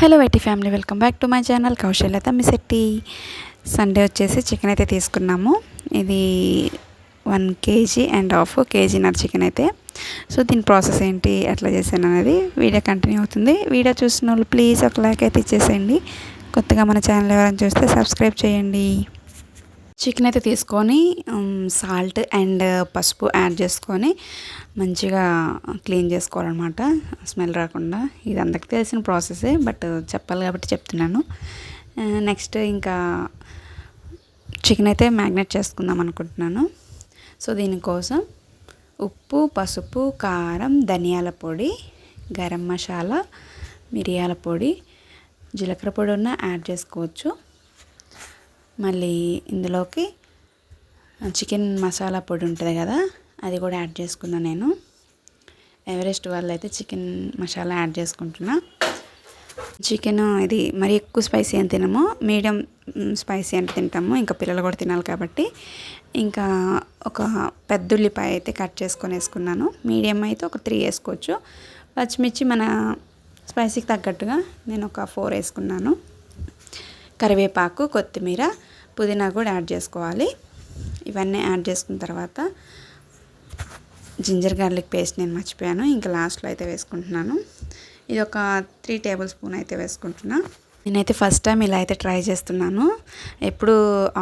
Hello YT family welcome back to my channel కౌశల్యత మిసెట్టి Sunday వచ్చేసి chicken అయితే తీసుకున్నాము. ఇది వన్ కేజీ అండ్ హాఫ్ కేజీన్నర చికెన్ అయితే. సో దీని ప్రాసెస్ ఏంటి ఎట్లా చేశాను అనేది వీడియో కంటిన్యూ అవుతుంది. వీడియో చూసిన వాళ్ళు ప్లీజ్ ఒక లైక్ అయితే ఇచ్చేసేయండి. కొత్తగా మన ఛానల్ ఎవరైనా చూస్తే సబ్స్క్రైబ్ చేయండి. చికెన్ అయితే తీసుకొని సాల్ట్ అండ్ పసుపు యాడ్ చేసుకొని మంచిగా క్లీన్ చేసుకోవాలన్నమాట. స్మెల్ రాకుండా. ఇది అందరికి తెలిసిన ప్రాసెసే బట్ చెప్పాలి కాబట్టి చెప్తున్నాను. నెక్స్ట్ ఇంకా చికెన్ అయితే మ్యాగ్నేట్ చేసుకుందాం అనుకుంటున్నాను. సో దీనికోసం ఉప్పు పసుపు కారం ధనియాల పొడి గరం మసాలా మిరియాల పొడి జీలకర్ర పొడి ఉన్న యాడ్ చేసుకోవచ్చు. మళ్ళీ ఇందులోకి చికెన్ మసాలా పొడి ఉంటుంది కదా అది కూడా యాడ్ చేసుకున్నా నేను. ఎవరెస్ట్ వాళ్ళు అయితే చికెన్ మసాలా యాడ్ చేసుకుంటున్నా. చికెన్ ఇది మరి ఎక్కువ స్పైసీ అని తినము మీడియం స్పైసీ అంటే తింటాము ఇంకా పిల్లలు కూడా తినాలి కాబట్టి. ఇంకా ఒక పెద్ద ఉల్లిపాయ అయితే కట్ చేసుకొని వేసుకున్నాను. మీడియం అయితే ఒక త్రీ వేసుకోవచ్చు. పచ్చిమిర్చి మన స్పైసీకి తగ్గట్టుగా నేను ఒక ఫోర్ వేసుకున్నాను. కరివేపాకు కొత్తిమీర పుదీనా కూడా యాడ్ చేసుకోవాలి. ఇవన్నీ యాడ్ చేసుకున్న తర్వాత జింజర్ గార్లిక్ పేస్ట్ నేను మర్చిపోయాను. ఇంకా లాస్ట్లో అయితే వేసుకుంటున్నాను. ఇది ఒక త్రీ టేబుల్ స్పూన్ అయితే వేసుకుంటున్నా. నేనైతే ఫస్ట్ టైం ఇలా అయితే ట్రై చేస్తున్నాను. ఎప్పుడు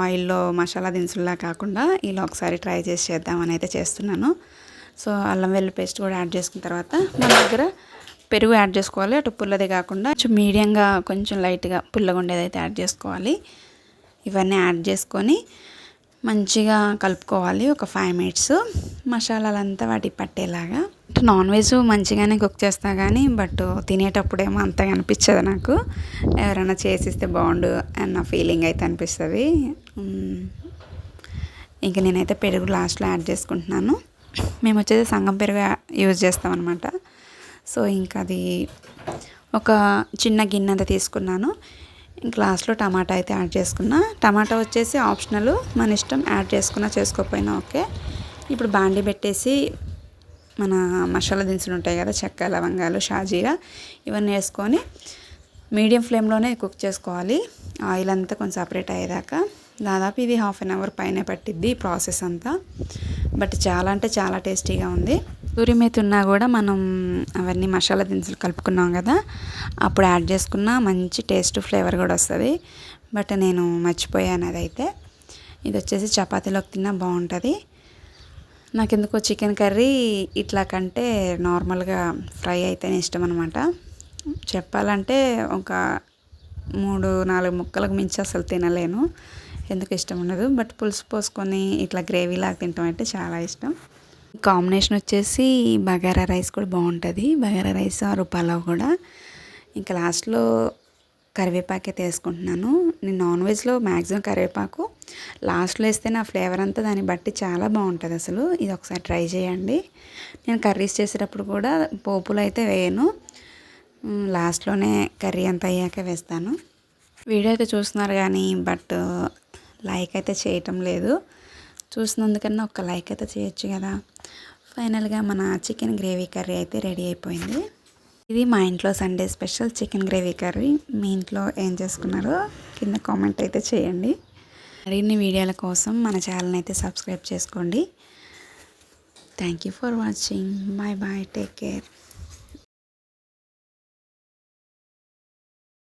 ఆయిల్లో మసాలా దినుసుల్లా కాకుండా ఇలా ఒకసారి ట్రై చేసి చేద్దామని అయితే చేస్తున్నాను. సో అల్లం వెల్లు పేస్ట్ కూడా యాడ్ చేసుకున్న తర్వాత మన దగ్గర పెరుగు యాడ్ చేసుకోవాలి. అటు పుల్లది కాకుండా కొంచెం మీడియంగా కొంచెం లైట్గా పుల్లగా ఉండేదైతే యాడ్ చేసుకోవాలి. ఇవన్నీ యాడ్ చేసుకొని మంచిగా కలుపుకోవాలి ఒక ఫైవ్ మినిట్స్ మసాలాలంతా వాటికి పట్టేలాగా. నాన్ వెజ్ మంచిగానే కుక్ చేస్తా కానీ బట్ తినేటప్పుడేమో అంతగా అనిపించదు నాకు. ఎవరైనా చేసిస్తే బాగుండు అన్న ఫీలింగ్ అయితే అనిపిస్తుంది. ఇంక నేనైతే పెరుగు లాస్ట్లో యాడ్ చేసుకుంటున్నాను. మేము వచ్చేసి సంగం పెరుగు యూజ్ చేస్తామన్నమాట. సో ఇంకా అది ఒక చిన్న గిన్నె అంత తీసుకున్నాను లాస్ట్లో టమాటా అయితే యాడ్ చేసుకున్నా. టమాటా వచ్చేసి ఆప్షనల్ మన ఇష్టం యాడ్ చేసుకున్నా చేసుకోకపోయినా ఓకే. ఇప్పుడు బాండి పెట్టేసి మన మసాలా దినుసులు ఉంటాయి కదా చెక్క లవంగాలు షాజీరా ఇవన్నీ వేసుకొని మీడియం ఫ్లేమ్లోనే కుక్ చేసుకోవాలి. ఆయిల్ అంతా కొంచెం సపరేట్ అయ్యేదాకా. దాదాపు ఇది హాఫ్ అన్ అవర్ పైన పట్టిద్ది ప్రాసెస్ అంతా. బట్ చాలా అంటే చాలా టేస్టీగా ఉంది. సూర్యమేతి ఉన్నా కూడా మనం అవన్నీ మసాలా దినుసులు కలుపుకున్నాం కదా అప్పుడు యాడ్ చేసుకున్న మంచి టేస్ట్ ఫ్లేవర్ కూడా వస్తుంది. బట్ నేను మర్చిపోయాను అదైతే. ఇది వచ్చేసి చపాతీలోకి తిన్నా బాగుంటుంది. నాకు ఎందుకో చికెన్ కర్రీ ఇట్లా కంటే నార్మల్గా ఫ్రై అయితేనే ఇష్టం అనమాట చెప్పాలంటే ఒక మూడు నాలుగు ముక్కలకు మించి అసలు తినలేను. ఎందుకు ఇష్టం ఉండదు. బట్ పులుసు పోసుకొని ఇట్లా గ్రేవీలాగా తింటాం అంటే చాలా ఇష్టం. కాంబినేషన్ వచ్చేసి బగారా రైస్ కూడా బాగుంటుంది. బగారా రైస్ ఆరు పలావ్ కూడా. ఇంకా లాస్ట్లో కరివేపాకు అయితే వేసుకుంటున్నాను నేను నాన్ వెజ్లో మ్యాక్సిమం కరివేపాకు. లాస్ట్లో వేస్తే నా ఫ్లేవర్ అంతా దాన్ని బట్టి చాలా బాగుంటుంది అసలు. ఇది ఒకసారి ట్రై చేయండి. నేను కర్రీస్ చేసేటప్పుడు కూడా పోపులు అయితే వేయను. లాస్ట్లోనే కర్రీ అంతా అయ్యాక వేస్తాను. వీడియో అయితే చూస్తున్నారు కానీ బట్ లైక్ అయితే చేయటం లేదు. చూసినందుకన్నా ఒక లైక్ అయితే చేయొచ్చు కదా. ఫైనల్గా మన చికెన్ గ్రేవీ కర్రీ అయితే రెడీ అయిపోయింది. ఇది మా ఇంట్లో Sunday special chicken gravy curry. మీ ఇంట్లో ఏం చేసుకున్నారో కింద కామెంట్ అయితే చేయండి. మరిన్ని వీడియోల కోసం మన ఛానల్ని అయితే సబ్స్క్రైబ్ చేసుకోండి. Thank you for watching bye bye take care